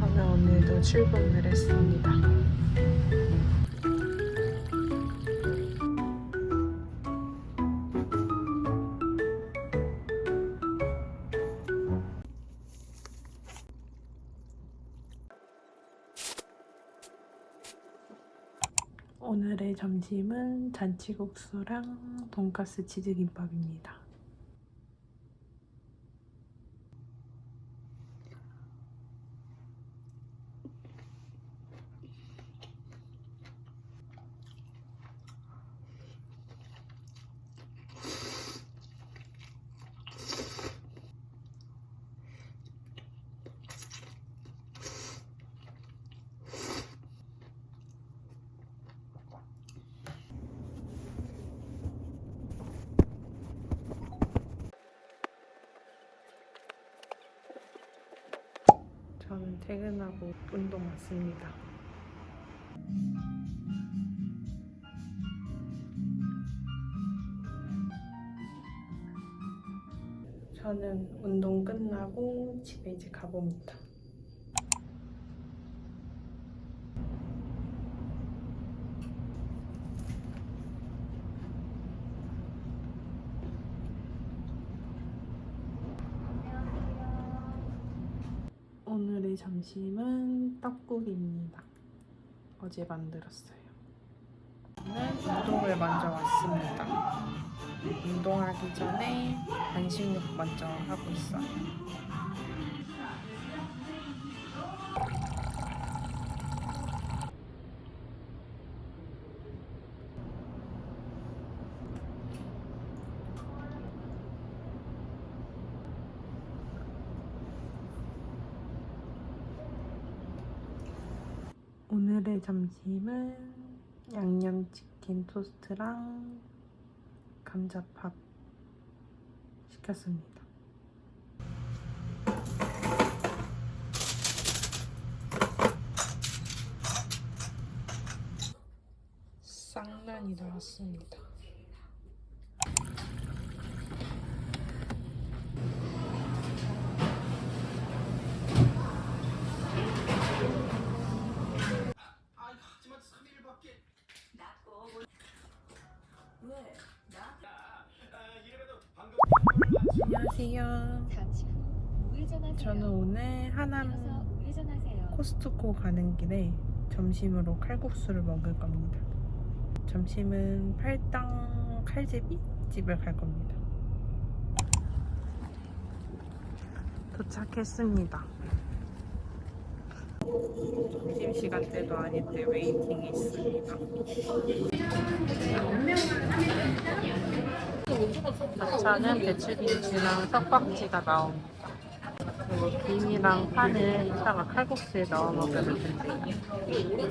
저는 오늘도 출근을 했습니다. 오늘의 점심은 잔치국수랑 돈가스 치즈김밥입니다. 저는 퇴근하고 운동 왔습니다. 저는 운동 끝나고 집에 이제 가봅니다. 오늘의 점심은 떡국입니다. 어제 만들었어요. 저는 운동을 먼저 왔습니다. 운동하기 전에 반식욕 먼저 하고 있어요. 오늘의 점심은 양념치킨 토스트랑 감자밥 시켰습니다. 쌍란이 나왔습니다. 저는 오늘 하남. 코스트코 가는 길에 점심으로 칼국수를 먹을 겁니다. 점심은 팔당 칼제비 집을 갈 겁니다. 도착했습니다. 점심 시간 때도 아닌데 웨이팅이 있습니다. 저는 배추김치랑 석박지가 나옵니다. 그리고 김이랑 파는 이따가 칼국수에 넣어 먹으면 된대요.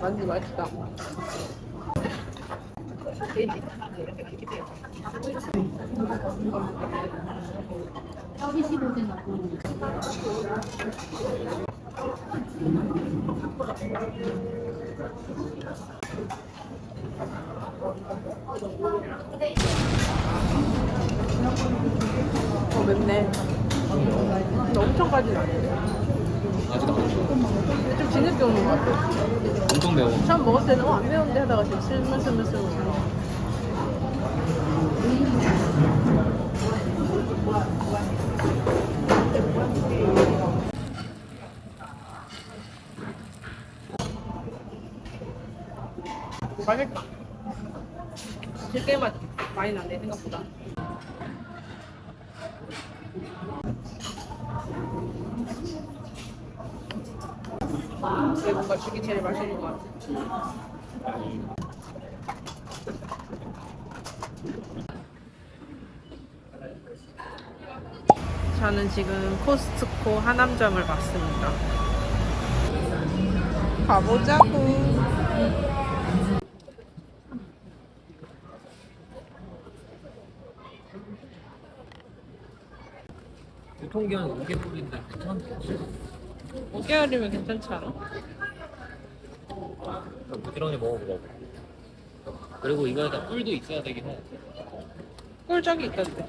만두 맛있다. 어 맵네. 근데 엄청까지는 먹었어. 좀 뒤늦게 오는 것 같아. 엄청 매워. 처음 먹었을 때는 어, 안 매운데 하다가 지금 슬슬슬슬 오는 거 맛있다. 들깨 맛 많이 나네 생각보다. 이게 뭔가 죽이 제일 맛있는 것 같아. 저는 지금 코스트코 하남점을 왔습니다. 가보자고. 유통기한 5개월인데 괜찮지? 5개월이면 괜찮지 않아? 부지런히 먹어보라고. 그리고 이거에다 꿀도 있어야 되긴 해. 꿀적이 있던데.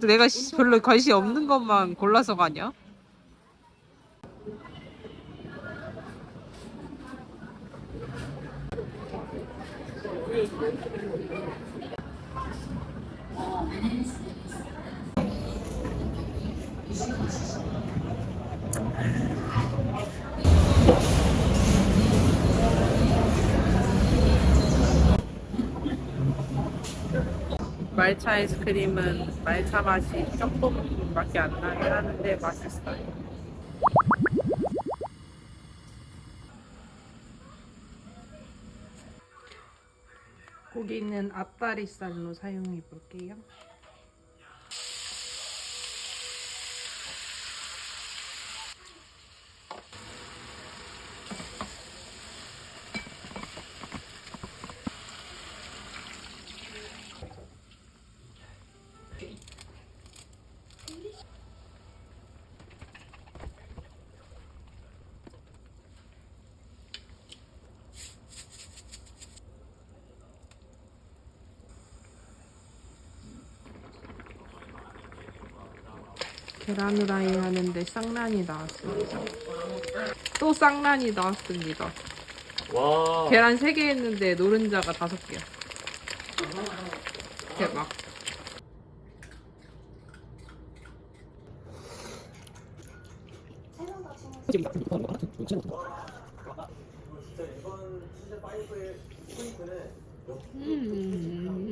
내가 씨- 별로 관심 없는 것만 골라서 가냐? 말차 아이스크림은 말차 맛이 조금밖에 안 나긴 하는데 맛있어요. 고기는 앞다리살로 사용해 볼게요. 계란 후라이 하는데 쌍란이 나왔습니다. 또 쌍란이 나왔습니다. 와. 계란 3개 했는데 노른자가 5개야. 대박. 음. 음.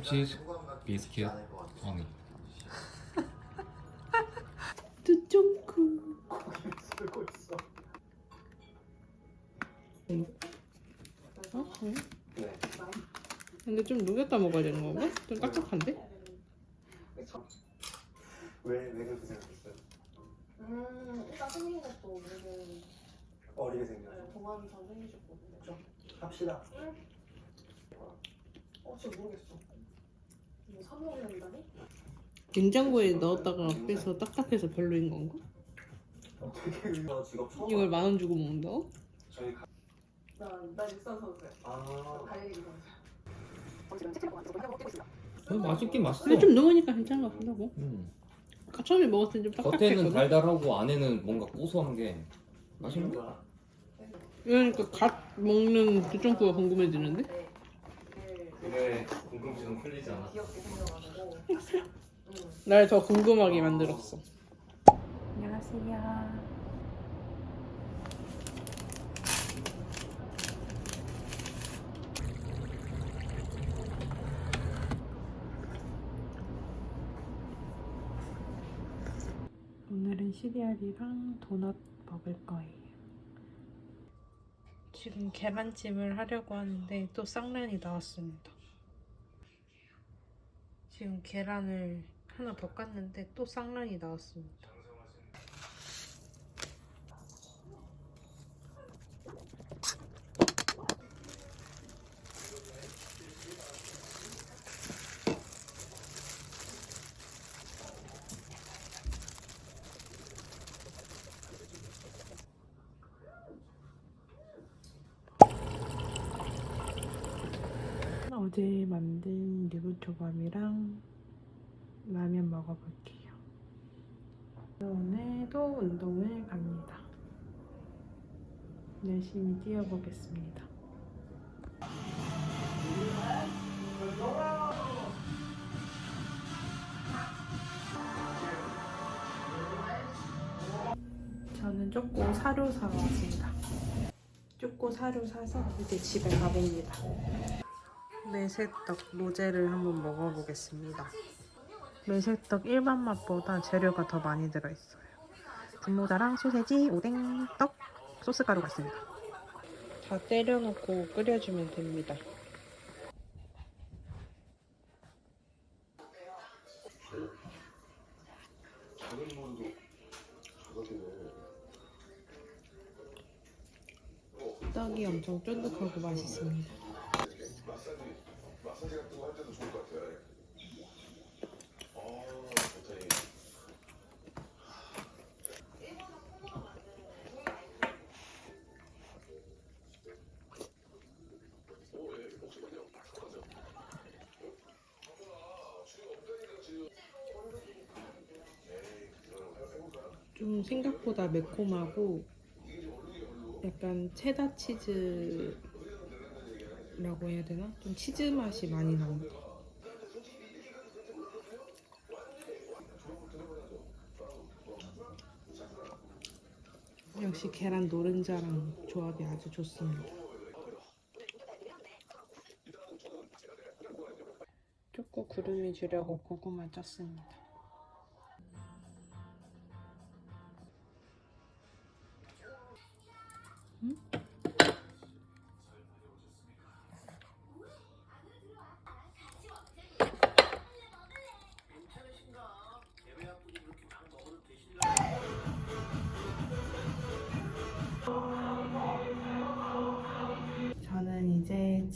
크림치즈, 비스킷, 허니. 두쫑크. 어? 응? 근데 좀 녹였다 먹어야 되는 건가? 좀 딱딱한데? 왜, 왜 그렇게 생각했어요? 음, 일단 생긴 것도 되게 어리게 생겨서 동안처럼 생기셨거든요. 합시다 어, 진짜 모르겠어. 냉장고에 넣었다가 빼서 딱딱해서 별로인 건가? 이걸 만 원 주고 먹는다고? 저희 가... 나, 나 육산 선수야. 아 달리기 선수. 맛있긴 맛있어. 근데 좀 넣으니까 괜찮은 것 같다고. 음. 아까 처음에 먹었을 때 좀 겉에는 딱딱했거든? 달달하고 안에는 뭔가 고소한 게 맛있는 거. 거야 그러니까 갓 먹는 두쫑크가 궁금해지는데? 그게 궁금증은 풀리지 않아. 귀엽게 생겨가지고. 음. 날더 궁금하게 만들었어. 안녕하세요. 오늘은 시리얼이랑 도넛 먹을 거예요. 지금 계란찜을 하려고 하는데 또 쌍란이 나왔습니다. 지금 계란을 하나 더 깠는데 또 쌍란이 나왔습니다. 어제 만든 유부초밥이랑 라면 먹어볼게요. 오늘도 운동을 갑니다. 열심히 뛰어보겠습니다. 저는 쪼꼬 사료 사러 왔습니다. 쪼꼬 사료 사서 이제 집에 가봅니다. 매세떡 로제를 한번 먹어보겠습니다. 매세떡 일반 맛보다 재료가 더 많이 들어있어요. 분모자랑 소세지, 오뎅, 떡, 소스 가루가 있습니다. 다 때려놓고 끓여주면 됩니다. 떡이 엄청 쫀득하고 맛있습니다. 좀 생각보다 매콤하고 약간 체다 치즈 라고 해야 되나? 좀 치즈 맛이 많이 나옵니다. 역시 계란 노른자랑 조합이 아주 좋습니다. 초코 구름이 주려고 고구마 쪘습니다.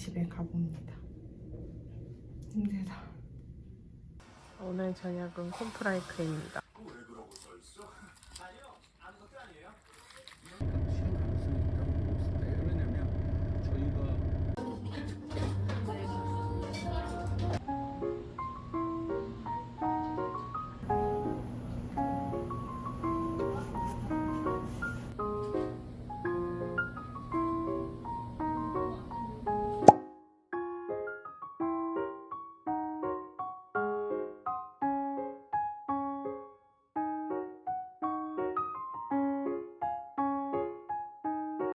집에 가봅니다. 힘들다. 오늘 저녁은 콤프라이크입니다.